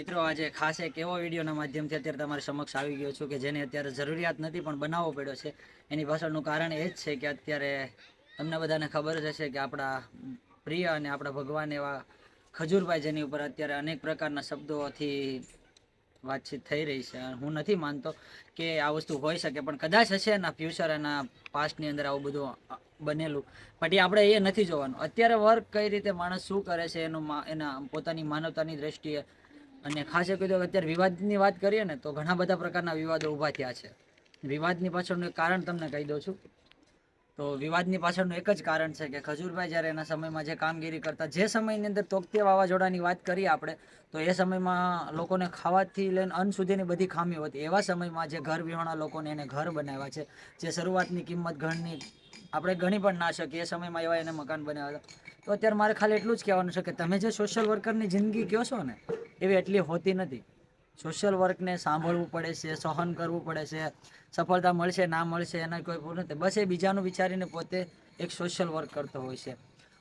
મિત્રો, આજે ખાસ એક એવો વિડીયોના માધ્યમથી અત્યારે તમારી સમક્ષ આવી ગયો છું કે જેની અત્યારે જરૂરિયાત નથી, પણ બનાવવો પડ્યો છે. એની પાછળનું કારણ એ જ છે કે અત્યારે તમને બધાને ખબર જ હશે કે આપણા પ્રિય અને આપણા ભગવાન એવા ખજૂરભાઈ જેની ઉપર અત્યારે અનેક પ્રકારના શબ્દોથી વાતચીત થઈ રહી છે. હું નથી માનતો કે આ વસ્તુ હોઈ શકે, પણ કદાચ હશે એના ફ્યુચર એના પાસ્ટની અંદર આવું બધું બનેલું. પણ એ આપણે એ નથી જોવાનું. અત્યારે વર્ક કઈ રીતે માણસ શું કરે છે, એનું એના પોતાની માનવતાની દ્રષ્ટિએ અને ખાસ એ કીધું અત્યારે વિવાદની વાત કરીએ ને, તો ઘણા બધા પ્રકારના વિવાદો ઊભા થયા છે. વિવાદની પાછળનું એક કારણ તમને કહી દઉં છું. તો વિવાદની પાછળનું એક જ કારણ છે કે ખજૂરભાઈ જ્યારે એના સમયમાં જે કામગીરી કરતા, જે સમયની અંદર તોકતે વાવાઝોડાની વાત કરીએ આપણે, તો એ સમયમાં લોકોને ખાવાથી લઈને અન્ન સુધીની બધી ખામીઓ હતી. એવા સમયમાં જે ઘર વિહોણા લોકોને એને ઘર બનાવ્યા છે, જે શરૂઆતની કિંમત ઘરની, આપણે ગણી પણ ના શકીએ, એ સમયમાં એવા એને મકાન બનાવ્યા હતા. તો અત્યારે મારે ખાલી એટલું જ કહેવાનું છે કે તમે જે સોશિયલ વર્કરની જિંદગી કહો છો ને એવી એટલી હોતી નથી. સોશિયલ વર્કને સાંભળવું પડે છે, સહન કરવું પડે છે, સફળતા મળશે, ના મળશે, એના કોઈ પૂરું નથી. બસ એ બીજાનું વિચારીને પોતે એક સોશિયલ વર્ક કરતો હોય છે.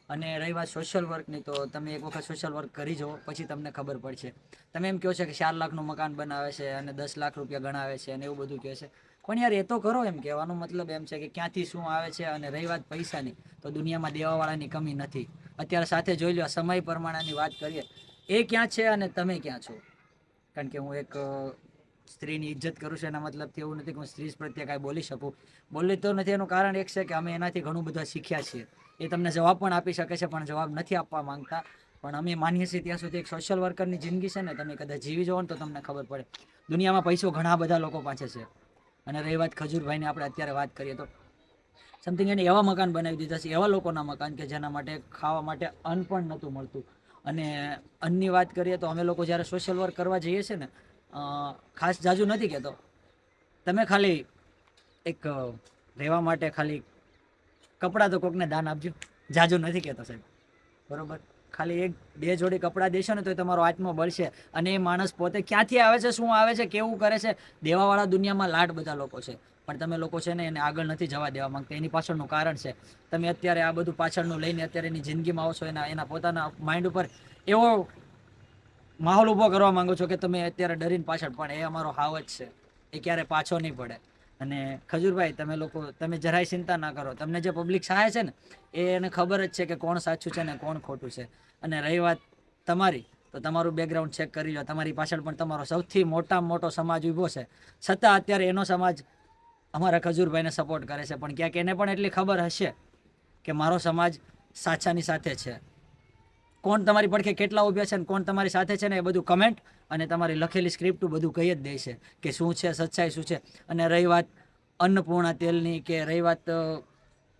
અને રહી વાત સોશિયલ વર્કની તો તમે એક વખત સોશિયલ વર્ક કરી જુઓ, પછી તમને ખબર પડશે. તમે એમ કહો છો કે ચાર લાખનું મકાન બનાવે છે અને દસ લાખ રૂપિયા ગણાવે છે અને એવું બધું કહે છે. પણ યાર, એ તો કરો એમ કહેવાનો મતલબ એમ છે કે ક્યાંથી શું આવે છે અને રહી વાત પૈસાની, તો દુનિયામાં દેવાવાળાની કમી નથી. અત્યારે સાથે જોઈ લો સમય પ્રમાણેની વાત કરીએ એ ક્યાં છે અને તમે ક્યાં છો? કારણ કે હું એક સ્ત્રીની ઇજ્જત કરું છું, એના મતલબથી એવું નથી કે હું સ્ત્રી પ્રત્યે કાંઈ બોલી શકું. બોલી તો નથી, એનું કારણ એક છે કે અમે એનાથી ઘણું બધું શીખ્યા છીએ. એ તમને જવાબ પણ આપી શકે છે, પણ જવાબ નથી આપવા માંગતા. પણ અમે માનીએ છીએ ત્યાં સુધી એક સોશિયલ વર્કરની જિંદગી છે ને, તમે કદાચ જીવી જાઓ ને તો તમને ખબર પડે. દુનિયામાં પૈસો ઘણા બધા લોકો પાસે છે. અને રહી વાત ખજૂરભાઈની આપણે અત્યારે વાત કરીએ તો. સમથિંગ એને એવા મકાન બનાવી દીધા છે, એવા લોકોના મકાન કે જેના માટે ખાવા માટે અન્ન પણ નહોતું મળતું. અને અન્યની વાત કરીએ તો અમે લોકો જ્યારે સોશિયલ વર્ક કરવા જઈએ છીએ ને ખાસ જાજુ નથી કહેતો. તમે ખાલી એક રહેવા માટે ખાલી કપડાં તો કોકને દાન આપજો. જાજુ નથી કહેતો સાહેબ. બરોબર? ખાલી એક, બે જોડી કપડાં દેશો ને તો તમારો આત્મા બળશે. અને એ માણસ પોતે ક્યાંથી આવે છે, શું આવે છે, કેવું કરે છે, દેવાવાળા દુનિયામાં લાટ બધા લોકો છે. પણ તમે લોકો છે ને એને આગળ નથી જવા દેવા માંગતા. એની પાછળનું કારણ છે. તમે અત્યારે આ બધું પાછળનું લઈને અત્યારે એની જિંદગીમાં આવો છો એના એના પોતાના માઇન્ડ ઉપર એવો માહોલ ઊભો કરવા માંગો છો કે તમે અત્યારે ડરીને પાછળ પણ, એ અમારો હાવ જ છે. એ ક્યારે પાછો નહીં પડે. અને ખજૂરભાઈ, તમે લોકો, તમે જરાય ચિંતા ના કરો. તમને જે પબ્લિક સહાય છે ને, એ એને ખબર જ છે કે કોણ સાચું છે ને કોણ ખોટું છે. અને રહી વાત તમારી, તો તમારું બેકગ્રાઉન્ડ ચેક કરી લો. તમારી પાછળ પણ તમારો સૌથી મોટામાં મોટો સમાજ ઊભો છે. છતાં અત્યારે એનો સમાજ અમારા ખજૂરભાઈને સપોર્ટ કરે છે. પણ ક્યાંક એને પણ એટલી ખબર હશે કે મારો સમાજ સાચાની સાથે છે. કોણ તમારી પડખે કેટલા ઉભ્યા છે અને કોણ તમારી સાથે છે ને એ બધું કમેન્ટ અને તમારી લખેલી સ્ક્રિપ્ટ બધું કહી જ દે છે કે શું છે, સચ્ચાઈ શું છે. અને રહી વાત અન્નપૂર્ણા તેલની કે રહી વાત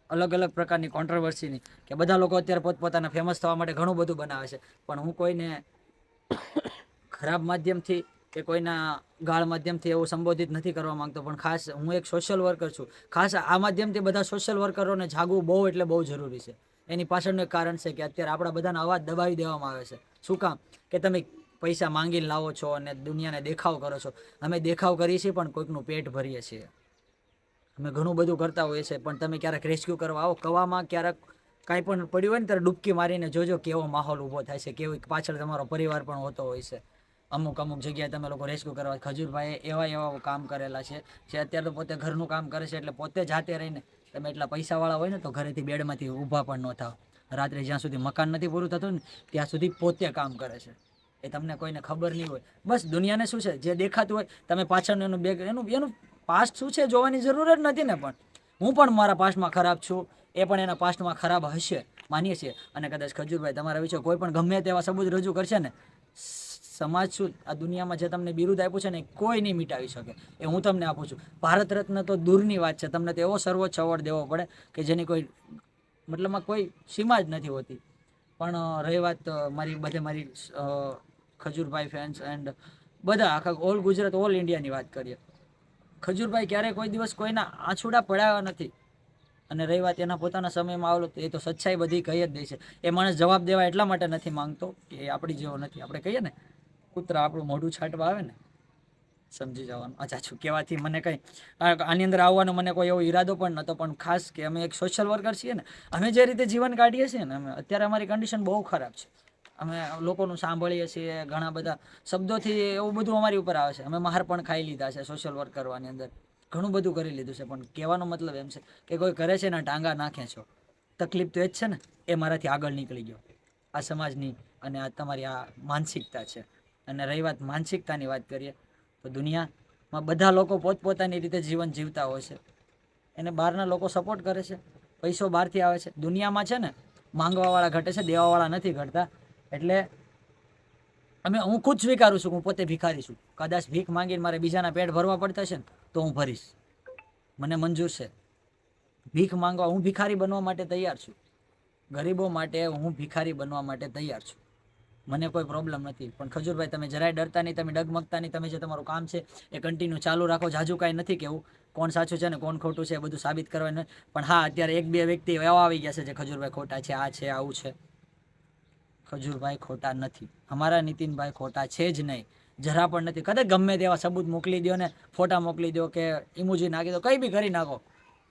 અલગ અલગ પ્રકારની કોન્ટ્રોવર્સીની કે બધા લોકો અત્યારે પોતપોતાના ફેમસ થવા માટે ઘણું બધું બનાવે છે. પણ હું કોઈને ખરાબ માધ્યમથી કે કોઈના ગાળ માધ્યમથી એવું સંબોધિત નથી કરવા માંગતો. પણ ખાસ હું એક સોશિયલ વર્કર છું. ખાસ આ માધ્યમથી બધા સોશિયલ વર્કરોને જાગવું બહુ એટલે બહુ જરૂરી છે. એની પાછળનું એક કારણ છે કે અત્યારે આપણા બધાના અવાજ દબાવી દેવામાં આવે છે. શું કામ? કે તમે પૈસા માંગીને લાવો છો અને દુનિયાને દેખાવ કરો છો. અમે દેખાવ કરીએ છીએ પણ કોઈકનું પેટ ભરીએ છીએ. અમે ઘણું બધું કરતા હોઈએ છીએ, પણ તમે ક્યારેક રેસ્ક્યુ કરવા આવો. કવામાં ક્યારેક કાંઈ પણ પડ્યું હોય ને ત્યારે ડૂબકી મારીને જોજો કેવો માહોલ ઊભો થાય છે, કેવી પાછળ તમારો પરિવાર પણ હોતો હોય છે. અમુક અમુક જગ્યાએ તમે લોકો રેસ્ક્યુ કરવા, ખજૂરભાઈએ એવા એવા કામ કરેલા છે, જે અત્યારે તો પોતે ઘરનું કામ કરે છે, એટલે પોતે જાતે રહીને તમે એટલા પૈસાવાળા હોય ને તો ઘરેથી બેડમાંથી ઊભા પણ ન થાવ. રાત્રે જ્યાં સુધી મકાન નથી પૂરું થતું ને, ત્યાં સુધી પોતે કામ કરે છે. એ તમને કોઈને ખબર નહીં હોય. બસ દુનિયાને શું છે? જે દેખાતું હોય, તમે પાછળનું એનું બેગ એનું એનું પાસ્ટ શું છે જોવાની જરૂર જ નથી ને પણ. હું પણ મારા પાસ્ટમાં ખરાબ છું. એ પણ એના પાસ્ટમાં ખરાબ હશે. માનીએ છીએ. અને કદાચ ખજૂરભાઈ તમારા વિશે કોઈ પણ ગમે તેવા સબૂત રજૂ કરશે ને સમાજ શું, આ દુનિયામાં જે તમને બિરુદ આપ્યું છે ને કોઈ નહીં મિટાવી શકે. એ હું તમને આપું છું. ભારત રત્ન તો દૂરની વાત છે. તમને તો એવો સર્વોચ્ચ અવોર્ડ દેવો પડે કે જેની કોઈ મતલબમાં કોઈ સીમા જ નથી હોતી. પણ રહી વાત મારી બધે મારી ખજૂરભાઈ ફેન્સ એન્ડ બધા આખા ઓલ ગુજરાત ઓલ ઇન્ડિયાની વાત કરીએ. ખજૂરભાઈ ક્યારેય કોઈ દિવસ કોઈના આંછુડા પડાવ્યા નથી. અને રહી વાત એના પોતાના સમયમાં આવેલો એ તો સચ્ચાઈ બધી કહી જ દે છે. એ માણસ જવાબ દેવા એટલા માટે નથી માંગતો કે એ આપણી જેવો નથી. આપણે કહીએ ને કૂતરા આપણું મોઢું છાંટવા આવે ને, સમજી જવાનું. અચ્છા છું કહેવાથી મને કંઈ આની અંદર આવવાનો મને કોઈ એવો ઈરાદો પણ નહોતો, પણ ખાસ કે અમે એક સોશિયલ વર્કર છીએ ને, અમે જે રીતે જીવન કાઢીએ છીએ ને, અમે અત્યારે અમારી કન્ડિશન બહુ ખરાબ છે. અમે લોકોનું સાંભળીએ છીએ, ઘણા બધા શબ્દોથી એવું બધું અમારી ઉપર આવે છે. અમે માર પણ ખાઈ લીધા છે સોશિયલ વર્ક કરવાની અંદર. ઘણું બધું કરી લીધું છે, પણ કહેવાનો મતલબ એમ છે કે કોઈ કરે છે ને, ટાંગા નાખે છો. તકલીફ તો એ જ છે ને, એ મારાથી આગળ નીકળી ગયો. આ સમાજની અને આ તમારી આ માનસિકતા છે. અને રહી વાત માનસિકતાની વાત કરીએ, તો દુનિયામાં બધા લોકો પોતપોતાની રીતે જીવન જીવતા હોય છે. એને બહારના લોકો સપોર્ટ કરે છે, પૈસો બહારથી આવે છે. દુનિયામાં છે ને, માંગવાવાળા ઘટે છે, દેવાવાળા નથી ઘટતા. એટલે અમે, હું ખુદ સ્વીકારું છું હું પોતે ભિખારી છું. કદાચ ભીખ માંગીને મારે બીજાના પેટ ભરવા પડતા છે ને, તો હું ભરીશ. મને મંજૂર છે. ભીખ માંગવા, હું ભિખારી બનવા માટે તૈયાર છું. ગરીબો માટે હું ભિખારી બનવા માટે તૈયાર છું. મને કોઈ પ્રોબ્લેમ નથી. પણ ખજૂરભાઈ, તમે જરાય ડરતા નહીં, તમે ડગમગતા નહીં, તમે જે તમારું કામ છે એ કન્ટિન્યુ ચાલુ રાખો. જાજુ કાંઈ નથી કેવું. કોણ સાચું છે ને કોણ ખોટું છે એ બધું સાબિત કરવાનું પણ હા, અત્યારે એક બે વ્યક્તિ એવા આવી ગયા છે જે ખજૂરભાઈ ખોટા છે, આ છે, આવું છે. ખજૂરભાઈ ખોટા નથી. અમારા નીતિનભાઈ ખોટા છે જ નહીં. જરા પણ નથી. કદાચ ગમે તેવા સબૂત મોકલી દો ને, ફોટા મોકલી દો કે ઇમોજી નાખી દો. કંઈ બી કરી નાખો.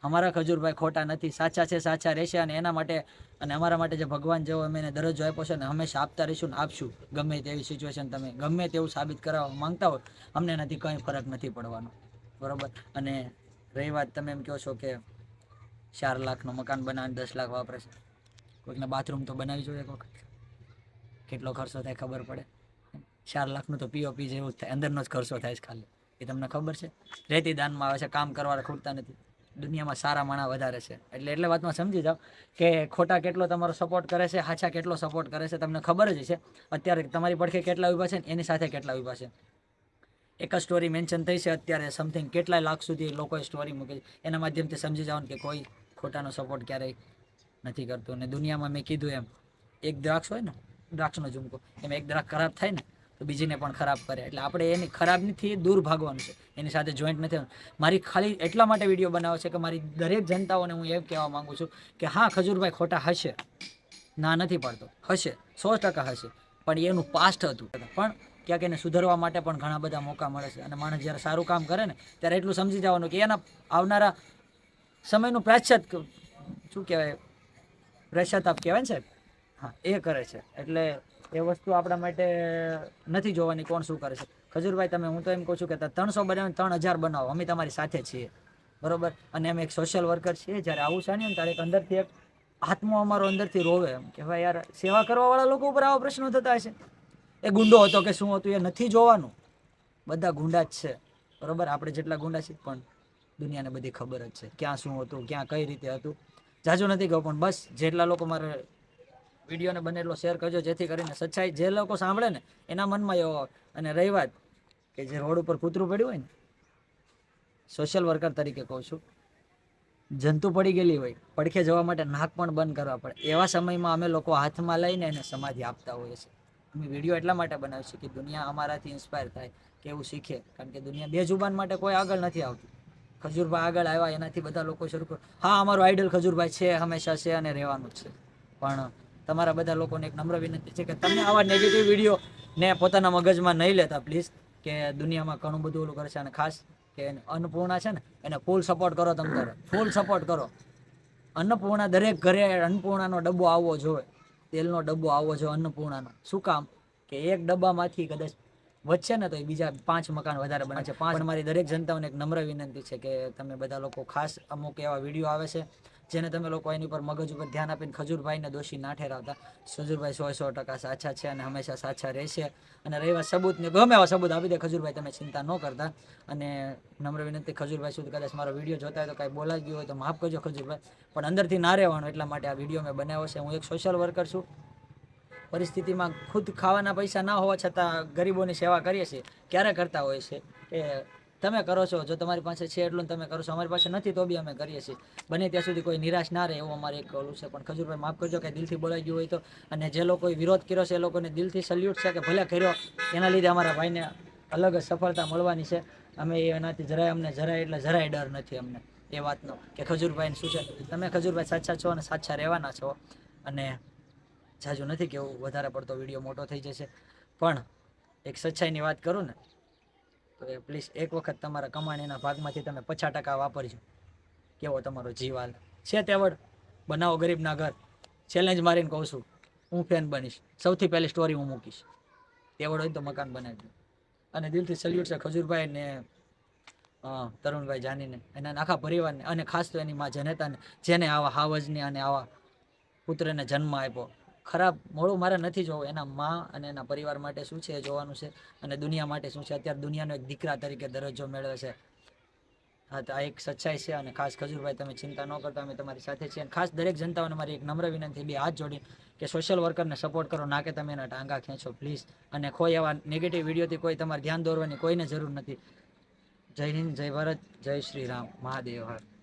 અમારા ખજૂરભાઈ ખોટા નથી, સાચા છે, સાચા રહેશે અને એના માટે અને અમારા માટે જે ભગવાન જેવો અમે એને દરજ્જો આપ્યો છે ને હંમેશા આપતા રહીશું ને આપશું. ગમે તેવી સિચ્યુએશન તમે, ગમે તેવું સાબિત કરાવવા માંગતા હોય, અમને એનાથી કંઈ ફરક નથી પડવાનો. બરોબર? અને રહી વાત તમે એમ કહો છો કે ચાર લાખનું મકાન બનાવીને દસ લાખ વાપરે છે. કોઈકને બાથરૂમ તો બનાવી જોઈએ એક વખત કેટલો ખર્ચો થાય ખબર પડે. ચાર લાખનું તો પીઓપી જેવું જ થાય, અંદરનો જ ખર્ચો થાય છે ખાલી. એ તમને ખબર છે? રેતી દાનમાં આવે છે, કામ કરવા ખૂટતા નથી. દુનિયામાં સારા માણા વધારે છે. એટલે એટલે વાતમાં સમજી જાઓ કે ખોટા કેટલો તમારો સપોર્ટ કરે છે હાચા કેટલો સપોર્ટ કરે છે, તમને ખબર જ છે અત્યારે તમારી પડખે કેટલા ઊભા છે એની સાથે કેટલા ઊભા છે. એક જ સ્ટોરી મેન્શન થઈ છે, અત્યારે સમથિંગ કેટલા લાખ સુધી લોકોએ સ્ટોરી મૂકી એના માધ્યમથી સમજી જાઓ કે કોઈ ખોટાનો સપોર્ટ ક્યારેય નથી કરતું. અને દુનિયામાં મેં કીધું એમ, એક દ્રાક્ષ હોય ને, દ્રાક્ષનો ઝુમકો, એમ એક દ્રાક્ષ ખરાબ થાય ને બીજીને પણ ખરાબ કરે. એટલે આપણે એની ખરાબનીથી દૂર ભાગવાનું છે. એની સાથે જોઈન્ટ નથી મારી ખાલી એટલા માટે વીડિયો બનાવ્યો છે કે મારી દરેક જનતાઓને હું એમ કહેવા માગું છું કે હા, ખજૂરભાઈ ખોટા હશે. ના, નથી પાડતો. હશે. સો ટકા હશે. પણ એનું પાસ્ટ હતું. પણ ક્યાંક એને સુધારવા માટે પણ ઘણા બધા મોકા મળે છે. અને માણસ જ્યારે સારું કામ કરે ને, ત્યારે એટલું સમજી જવાનું કે એના આવનારા સમયનું પ્રાશ્ચાત શું કહેવાય? પ્રાશ્ચાતાપ કહેવાય ને સાહેબ? હા, એ કરે છે. એટલે એ વસ્તુ આપણા માટે નથી જોવાની કોણ શું કરે છે. ખજૂરભાઈ, તમે હું તો એમ કહું છું કે ત્રણસો બનાવીને ત્રણ હજાર બનાવો. અમે તમારી સાથે છીએ. બરોબર? અને અમે એક સોશિયલ વર્કર છીએ. જ્યારે આવું છે ને ત્યારે એક અંદરથી એક આત્મો અમારો અંદરથી રોવે. એમ કે ભાઈ, યાર, સેવા કરવાવાળા લોકો ઉપર આવા પ્રશ્નો થતા હશે. એ ગુંડો હતો કે શું હતું એ નથી જોવાનું. બધા ગુંડા જ છે. બરોબર? આપણે જેટલા ગુંડા છીએ પણ દુનિયાને બધી ખબર જ છે. ક્યાં શું હતું, ક્યાં કઈ રીતે હતું. જાજુ નથી ગયો પણ બસ જેટલા લોકો મારે વિડીયોને બને એટલો શેર કરજો, જેથી કરીને સચ્ચાઈ જે લોકો સાંભળે ને, એના મનમાં એવો અને રહી વાત કે જે રોડ ઉપર કૂતરું પડ્યું હોય ને સોશિયલ વર્કર તરીકે કહું છું, જંતુ પડી ગયેલી હોય, પડખે જવા માટે નાક પણ બંધ કરવા પડે. એવા સમયમાં અમે લોકો હાથમાં લઈને એને સમાધિ આપતા હોઈએ છીએ. અમે વીડિયો એટલા માટે બનાવીએ છીએ કે દુનિયા અમારાથી ઇન્સ્પાયર થાય કે એવું શીખે. કારણ કે દુનિયા બે જુબાન માટે કોઈ આગળ નથી આવતું. ખજૂરભાઈ આગળ આવ્યા, એનાથી બધા લોકો શરૂ કર હા, અમારો આઈડલ ખજૂરભાઈ છે, હંમેશા છે અને રહેવાનું જ છે. પણ તમારા બધા લોકોને એક નમ્ર વિનંતી છે કે તમે આવા નેગેટિવ વીડિયો ને પોતાના મગજમાં નહીં લેતા પ્લીઝ કે દુનિયામાં ઘણું બધું ઓલું કરે છે અને ખાસ કે અન્નપૂર્ણા છે ને એને ફૂલ સપોર્ટ કરો તમે તારે ફૂલ સપોર્ટ કરો. અન્નપૂર્ણા દરેક ઘરે અન્નપૂર્ણાનો ડબ્બો આવવો જોઈએ તેલનો ડબ્બો આવવો જોઈએ અન્નપૂર્ણાનો. શું કામ? કે એક ડબ્બામાંથી કદાચ વધશે ને તો એ બીજા પાંચ મકાન વધારે બને છે. પાંચ મારી દરેક જનતાઓને એક નમ્ર વિનંતી છે કે તમે બધા લોકો ખાસ અમુક એવા વીડિયો આવે છે જેને તમે લોકો એની ઉપર મગજ ઉપર ધ્યાન આપીને ખજૂરભાઈને દોષી ના ઠેરાવતા. ખજૂરભાઈ સો સો ટકા સાચા છે અને હંમેશા સાચા રહેશે. અને રહેવા સબૂતને ગમે એવા સબૂત આપી દે, ખજૂરભાઈ તમે ચિંતા ન કરતા. અને નમ્ર વિનંતી, ખજૂરભાઈ સુધી કદાચ મારો વીડિયો જોતા હોય તો કાંઈ બોલાઈ ગયું હોય તો માફ કરજો ખજૂરભાઈ. પણ અંદરથી ના રહેવાનું એટલા માટે આ વીડિયો મેં બનાવ્યો છે. હું એક સોશિયલ વર્કર છું. પરિસ્થિતિમાં ખુદ ખાવાના પૈસા ના હોવા છતાં ગરીબોની સેવા કરીએ છીએ. ક્યારે કરતા હોય છે? કે તમે કરો છો, જો તમારી પાસે છે એટલું તમે કરો છો. અમારી પાસે નથી તો બી અમે કરીએ છીએ. બને ત્યાં સુધી કોઈ નિરાશ ના રહે એવું અમારે એક ઓલું છે, પણ ખજૂરભાઈ માફ કરજો કે દિલથી બોલાઈ ગયું હોય તો. અને જે લોકોએ વિરોધ કર્યો છે, એ લોકોને દિલથી સલ્યુટ છે કે ભલે કર્યો, એના લીધે અમારા ભાઈને અલગ જ સફળતા મળવાની છે. અમે એનાથી જરાય અમને જરાય એટલે જરાય ડર નથી અમને, એ વાતનો. કે ખજૂરભાઈને શું છે? તમે ખજૂરભાઈ સાચા છો અને સાચા રહેવાના છો. અને જાજુ નથી કેવું વધારે પડતો વીડિયો મોટો થઈ જશે. પણ એક સચ્ચાઈની વાત કરું ને તો એ પ્લીઝ એક વખત તમારા કમાણીના ભાગમાંથી તમે પચાસ ટકા વાપરજો. કેવો તમારો જીવાલ છે તેવડ બનાવો ગરીબના ઘર. ચેલેન્જ મારીને કહું છું, હું ફેન બનીશ. સૌથી પહેલી સ્ટોરી હું મૂકીશ. તેવડ હોય તો મકાન બનાવજો અને દિલથી સલ્યુટ છે ખજૂરભાઈ ને તરુણભાઈ જાનીને. એના આખા પરિવારને. અને ખાસ તો એની માં જનેતાને, જેને આવા હાવજની અને આવા પુત્રને જન્મ આપ્યો. ખરાબ મોડું મારે નથી જોવું. એના મા અને એના પરિવાર માટે શું છે જોવાનું છે અને દુનિયા માટે શું છે? અત્યારે દુનિયાનો એક દીકરા તરીકે દરજ્જો મેળવે છે. હા, તો આ એક સચ્ચાઈ છે અને ખાસ ખજૂરભાઈ, તમે ચિંતા ન કરતા, અમે તમારી સાથે છીએ. અને ખાસ દરેક જનતાઓને મારી એક નમ્ર વિનંતી, બે હાથ જોડી કે સોશિયલ વર્કરને સપોર્ટ કરો, ના કે તમે એના ટાંગા ખેંચો પ્લીઝ અને કોઈ એવા નેગેટિવ વિડીયોથી કોઈ તમારે ધ્યાન દોરવાની કોઈને જરૂર નથી. જય હિન્દ, જય ભારત, જય શ્રી રામ. મહાદેવ, હર.